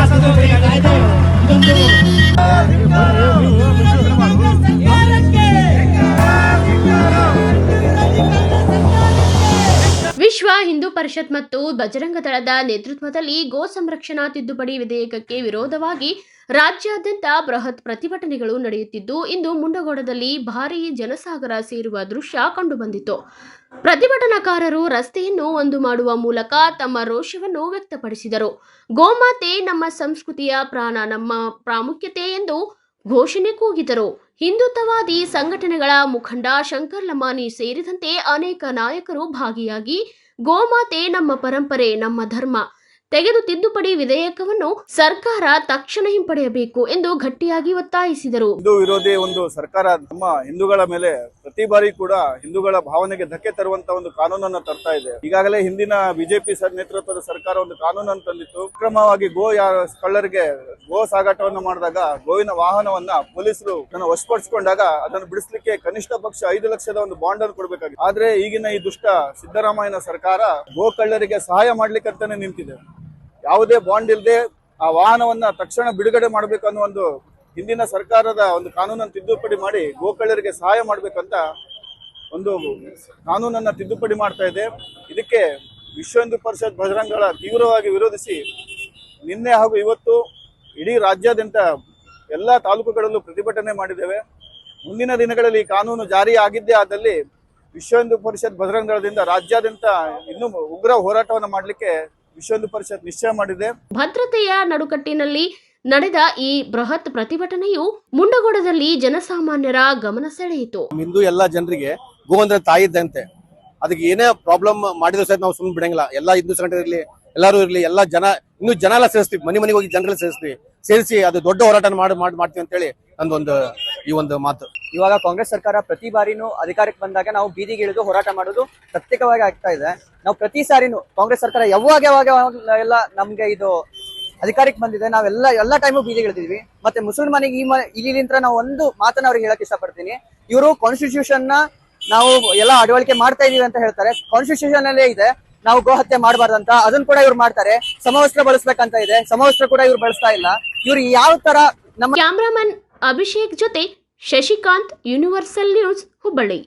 Ambassador Reagan. ಪರಿಷತ್ ಮತ್ತು ಬಜರಂಗ ದಳದ ನೇತೃತ್ವದಲ್ಲಿ ಗೋ ಸಂರಕ್ಷಣಾ ತಿದ್ದುಪಡಿ ವಿಧೇಯಕಕ್ಕೆ ವಿರೋಧವಾಗಿ ರಾಜ್ಯಾದ್ಯಂತ ಬೃಹತ್ ಪ್ರತಿಭಟನೆಗಳು ನಡೆಯುತ್ತಿದ್ದು, ಇಂದು ಮುಂಡಗೋಡದಲ್ಲಿ ಭಾರೀ ಜನಸಾಗರ ಸೇರುವ ದೃಶ್ಯ ಕಂಡುಬಂದಿತು ಪ್ರತಿಭಟನಾಕಾರರು ರಸ್ತೆಯನ್ನು ಒಂದು ಮಾಡುವ ಮೂಲಕ ತಮ್ಮ ರೋಷವನ್ನು ವ್ಯಕ್ತಪಡಿಸಿದರು. ಗೋಮಾತೆ ನಮ್ಮ ಸಂಸ್ಕೃತಿಯ ಪ್ರಾಣ, ನಮ್ಮ ಪ್ರಾಮುಖ್ಯತೆ ಎಂದು ಘೋಷಣೆ ಕೂಗಿದರು ಹಿಂದುತ್ವವಾದಿ ಸಂಘಟನೆಗಳ ಮುಖಂಡ ಶಂಕರ್ ಲಮಾನಿ ಸೇರಿದಂತೆ ಅನೇಕ ನಾಯಕರು ಭಾಗಿಯಾಗಿ, ಗೋಮಾತೆ ನಮ್ಮ ಪರಂಪರೆ, ನಮ್ಮ ಧರ್ಮ, ತೆಗೆದು ತಿದ್ದುಪಡಿ ವಿಧೇಯಕವನ್ನು ಸರ್ಕಾರ ತಕ್ಷಣ ಹಿಂಪಡೆಯಬೇಕು ಎಂದು ಗಟ್ಟಿಯಾಗಿ ಒತ್ತಾಯಿಸಿದರು. ಹಿಂದೂ ವಿರೋಧಿ ಒಂದು ಸರ್ಕಾರ ನಮ್ಮ ಹಿಂದೂಗಳ ಮೇಲೆ ಪ್ರತಿ ಬಾರಿ ಕೂಡ ಹಿಂದೂಗಳ ಭಾವನೆಗೆ ಧಕ್ಕೆ ತರುವಂತ ಒಂದು ಕಾನೂನನ್ನ ತರ್ತಾ ಇದೆ. ಈಗಾಗಲೇ ಹಿಂದಿನ ಬಿಜೆಪಿ ನೇತೃತ್ವದ ಸರ್ಕಾರ ಒಂದು ಕಾನೂನನ್ನು ತಂದಿತ್ತು. ಅಕ್ರಮವಾಗಿ ಗೋ ಕಳ್ಳರಿಗೆ ಗೋ ಸಾಗಾಟವನ್ನು ಮಾಡಿದಾಗ ಗೋವಿನ ವಾಹನವನ್ನ ಪೊಲೀಸರು ತನ್ನ ವಶಪಡಿಸಿಕೊಂಡಾಗ ಅದನ್ನು ಬಿಡಿಸ್ಲಿಕ್ಕೆ ಕನಿಷ್ಠ ಪಕ್ಷ ಐದು ಲಕ್ಷದ ಒಂದು ಬಾಂಡ್ ಅನ್ನು ಕೊಡಬೇಕಾಗಿದೆ. ಆದ್ರೆ ಈಗಿನ ಈ ದುಷ್ಟ ಸಿದ್ದರಾಮಯ್ಯನ ಸರ್ಕಾರ ಗೋ ಕಳ್ಳರಿಗೆ ಸಹಾಯ ಮಾಡ್ಲಿಕ್ಕೆ ಅಂತಾನೆ ನಿಂತಿದೆ. ಯಾವುದೇ ಬಾಂಡ್ ಇಲ್ಲದೆ ಆ ವಾಹನವನ್ನ ತಕ್ಷಣ ಬಿಡುಗಡೆ ಮಾಡಬೇಕು ಅನ್ನೋ ಒಂದು ಹಿಂದಿನ ಸರ್ಕಾರದ ಒಂದು ಕಾನೂನನ್ನು ತಿದ್ದುಪಡಿ ಮಾಡಿ ಗೋಕಳ್ಳರಿಗೆ ಸಹಾಯ ಮಾಡಬೇಕಂತ ಒಂದು ಕಾನೂನನ್ನ ತಿದ್ದುಪಡಿ ಮಾಡ್ತಾ ಇದೆ. ಇದಕ್ಕೆ ವಿಶ್ವ ಹಿಂದೂ ಪರಿಷತ್ ಬಜರಂಗಳ ತೀವ್ರವಾಗಿ ವಿರೋಧಿಸಿ ನಿನ್ನೆ ಹಾಗೂ ಇವತ್ತು ಇಡೀ ರಾಜ್ಯಾದ್ಯಂತ ಎಲ್ಲ ತಾಲೂಕುಗಳಲ್ಲೂ ಪ್ರತಿಭಟನೆ ಮಾಡಿದ್ದೇವೆ. ಮುಂದಿನ ದಿನಗಳಲ್ಲಿ ಈ ಕಾನೂನು ಜಾರಿ ಆಗಿದ್ದೇ ಆದಲ್ಲಿ ವಿಶ್ವ ಹಿಂದೂ ಪರಿಷತ್ ಬಜರಂಗ ದಳದಿಂದ ರಾಜ್ಯಾದ್ಯಂತ ಇನ್ನೂ ಉಗ್ರ ಹೋರಾಟವನ್ನು ಮಾಡಲಿಕ್ಕೆ ವಿಶ್ವ ಹಿಂದೂ ಪರಿಷತ್ ನಿಶ್ಚಯ ಮಾಡಿದೆ. ಭದ್ರತೆಯ ನಡುಕಟ್ಟಿನಲ್ಲಿ ನಡೆದ ಈ ಬೃಹತ್ ಪ್ರತಿಭಟನೆಯು ಮುಂಡಗೋಡದಲ್ಲಿ ಜನಸಾಮಾನ್ಯರ ಗಮನ ಸೆಳೆಯಿತು. ಇಂದು ಎಲ್ಲ ಜನರಿಗೆ ಗೋ ಅಂದ್ರೆ ತಾಯಿ ಇದ್ದಂತೆ. ಅದಕ್ಕೆ ಏನೇ ಪ್ರಾಬ್ಲಮ್ ಮಾಡಿದ್ರು ಸಹಿತ ನಾವು ಸುಮ್ಮನೆ ಬಿಡಂಗಿಲ್ಲ. ಎಲ್ಲಾ ಹಿಂದೂ ಸಂಘಟನೆ ಇರ್ಲಿ ಎಲ್ಲರೂ ಇರಲಿ, ಎಲ್ಲಾ ಜನ, ಇನ್ನು ಜನ ಎಲ್ಲ ಸೇರಿಸ್ತೀವಿ, ಮನೆ ಮನೆಗೆ ಹೋಗಿ ಜನರಲ್ಲಿ ಸೇರಿಸ್ತೀವಿ. ಸೇರಿಸಿ ಅದು ದೊಡ್ಡ ಹೋರಾಟ ಮಾಡಿ ಮಾಡಿ, ಮಾಡ್ತೀವಿ ಅಂತೇಳಿ ನಂದೊಂದು ಈ ಒಂದು ಮಾತು. ಇವಾಗ ಕಾಂಗ್ರೆಸ್ ಸರ್ಕಾರ ಪ್ರತಿ ಬಾರಿನೂ ಅಧಿಕಾರಕ್ಕೆ ಬಂದಾಗ ನಾವು ಬೀದಿಗೆ ಇಳಿದು ಹೋರಾಟ ಮಾಡೋದು ಪ್ರತ್ಯೇಕವಾಗಿ ಆಗ್ತಾ ಇದೆ. ನಾವು ಪ್ರತಿ ಸಾರಿನೂ ಕಾಂಗ್ರೆಸ್ ಸರ್ಕಾರ ಯಾವಾಗ ಯಾವಾಗ ಎಲ್ಲ ನಮ್ಗೆ ಇದು ಅಧಿಕಾರಕ್ಕೆ ಬಂದಿದೆ. ನಾವೆಲ್ಲ ಎಲ್ಲ ಟೈಮು ಬೀದಿಗೆ ಇಳಿದಿದ್ವಿ. ಮತ್ತೆ ಮುಸಲ್ಮಾನಿಗೆ ಈ ಇಲ್ಲಿಂತ್ರ ನಾವು ಒಂದು ಮಾತನ್ನ ಅವ್ರಿಗೆ ಹೇಳಕ್ ಇಷ್ಟಪಡ್ತೀನಿ. ಇವರು ಕಾನ್ಸ್ಟಿಟ್ಯೂಷನ್ನ ನಾವು ಎಲ್ಲ ಅಡವಳಿಕೆ ಮಾಡ್ತಾ ಇದೀವಿ ಅಂತ ಹೇಳ್ತಾರೆ. ಕಾನ್ಸ್ಟಿಟ್ಯೂಷನ್ ಅಲ್ಲೇ ಇದೆ. ನಾವು ಗೋ ಹತ್ಯೆ ಮಾಡಬಾರ್ದಂತ, ಅದನ್ನ ಕೂಡ ಇವ್ರು ಮಾಡ್ತಾರೆ. ಸಮವಸ್ತ್ರ ಬಳಸ್ಬೇಕಂತ ಇದೆ. ಸಮವಸ್ತ್ರ ಕೂಡ ಇವ್ರು ಬಳಸ್ತಾ ಇಲ್ಲ. ಇವ್ರು ಯಾವ ತರ ನಮ್ಮ ಕ್ಯಾಮ್ರಾಮನ್ ಅಭಿಷೇಕ್ ಜೊತೆ ಶಶಿಕಾಂತ್ ಯೂನಿವರ್ಸಲ್ ನ್ಯೂಸ್ ಹುಬ್ಬಳ್ಳಿ.